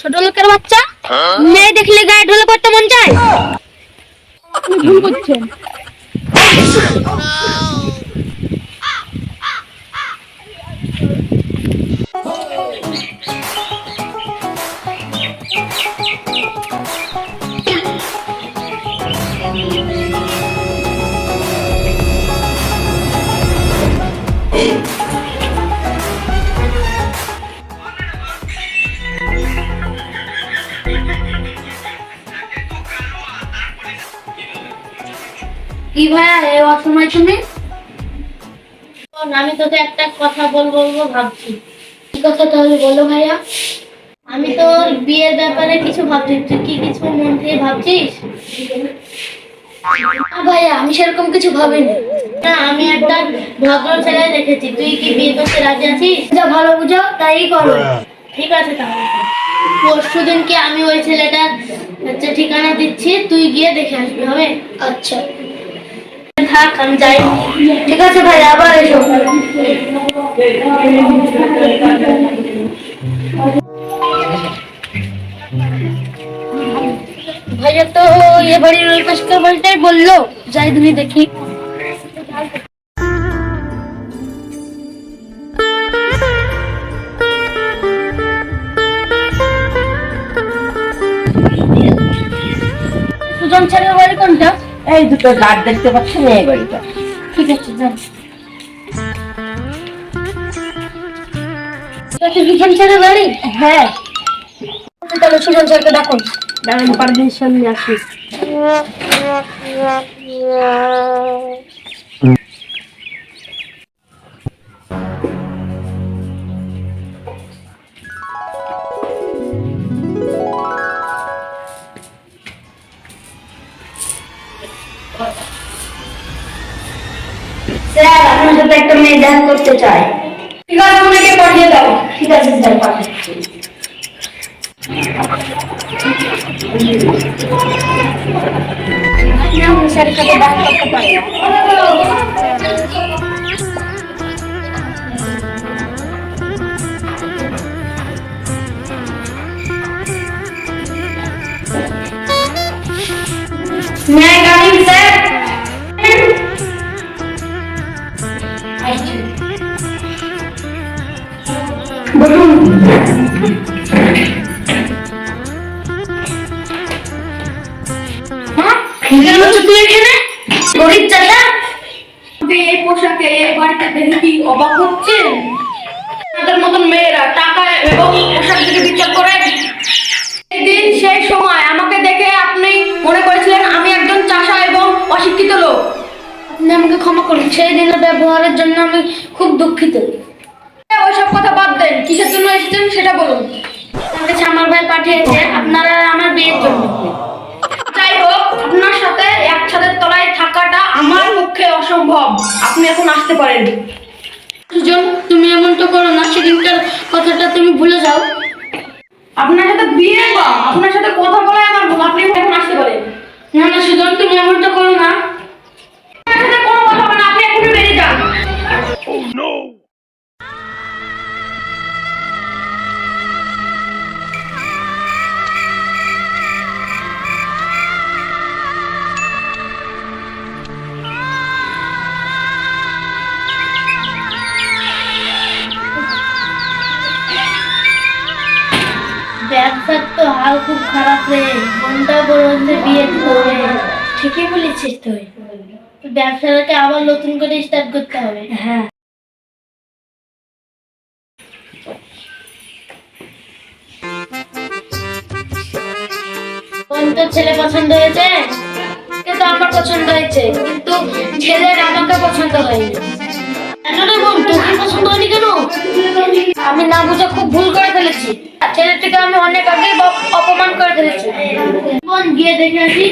ছোট লোকের বাচ্চা মেয়ে দেখলে গায়ে ঢলে পড়তে মন চায়? ভুল করছেন। No. কি ভাইয়া এই অসময় তুমি? শোন, আমি তোকে একটা কথা বলব বলব ভাবছি। কি কথা তাহলে বলো ভাইয়া? আমি তোর বিয়ের ব্যাপারে কিছু ভাবছি। তুই কি কিছু মন থেকে ভাবছিস? না ভাইয়া আমি সেরকম কিছু ভাবিনি। না আমি একটা ভদ্র ছেলে দেখেছি। তুই কি বিয়ে করতে রাজি আছিস? যা ভালো বুঝো তাই করো। ঠিক আছে তাহলে। পরশু দিনকে আমি ওই ছেলেটার হচ্ছে ঠিকানা দিচ্ছি? তুই গিয়ে দেখে আসবি হবে? আচ্ছা। থাক, আমি যাই। ঠিক আছে ভাই, আবার এসো। ভাইয়া তো এ বাড়ির ওই বাড়িটাই বলল, যাই তুমি দেখি। সুজন ছেলের বাড়ি কোনটা? এই দুটো গাছ দেখতে পাচ্ছেন এই বাড়িটা। ঠিক আছে যান। বাড়ি? হ্যাঁ। তাহলে সুজন স্যারকে ডাকুন। দাঁড়ান পারমিশন নিয়ে আসি। স্যার আপনার সাথে একটা মেয়ে দেখা করতে চাই ঠিক আছে আপনাকে পাঠিয়ে দাও ঠিক আছে স্যার পাঠাচ্ছি আপনি আমার স্যারের সাথে দেখা করতে পারেন May I পোশাকে এই বাড়িতে দেখে কি অবাক হচ্ছেন? আপনাদের মতন মেয়েরা টাকা এবং পোশাক থেকে বিচার করে। সেদিন সেই সময় আমাকে দেখে আপনি মনে করেছিলেন আমি একজন চাষা এবং অশিক্ষিত লোক। আপনি আমাকে ক্ষমা করুন, সেই দিনের ব্যবহারের জন্য আমি খুব দুঃখিত। ওইসব কথা বাদ দেন, কিসের জন্য এসেছেন সেটা বলুন। আমার কাছে আমার ভাই পাঠিয়েছে আপনারা আমার বিয়ের জন্য। আপনি এখন আসতে পারেন। সুজন তুমি এমন তো করো না সেদিনকার কথাটা তুমি ভুলে যাও। আপনার সাথে বিয়ে বা? আপনার সাথে কথা বলে আমার ভুল আপনি এখন আসতে পারেন। না না সুজন তুমি এমন তো করো না। আপনার সাথে কোনো কথা হবে না আপনি এখনই বেরিয়ে যান। ব্যবসার তো হাল খুব খারাপ রে। বলতে বিয়ে করবে ঠিকই বলেছিস তুই। ব্যবসাটাকে আবার নতুন করে স্টার্ট করতে হবে। হ্যাঁ। তোর ছেলে পছন্দ হয়েছে? কিন্তু আমার পছন্দ হয়েছে কিন্তু ছেলের আমাকে পছন্দ হয়নি। কেন রে বোন তোকে পছন্দ হয়নি কেন? আমি না বুঝে খুব ভুল অনেক আগে অপমান করে ফেলেছি বোন গিয়ে দেখে আসি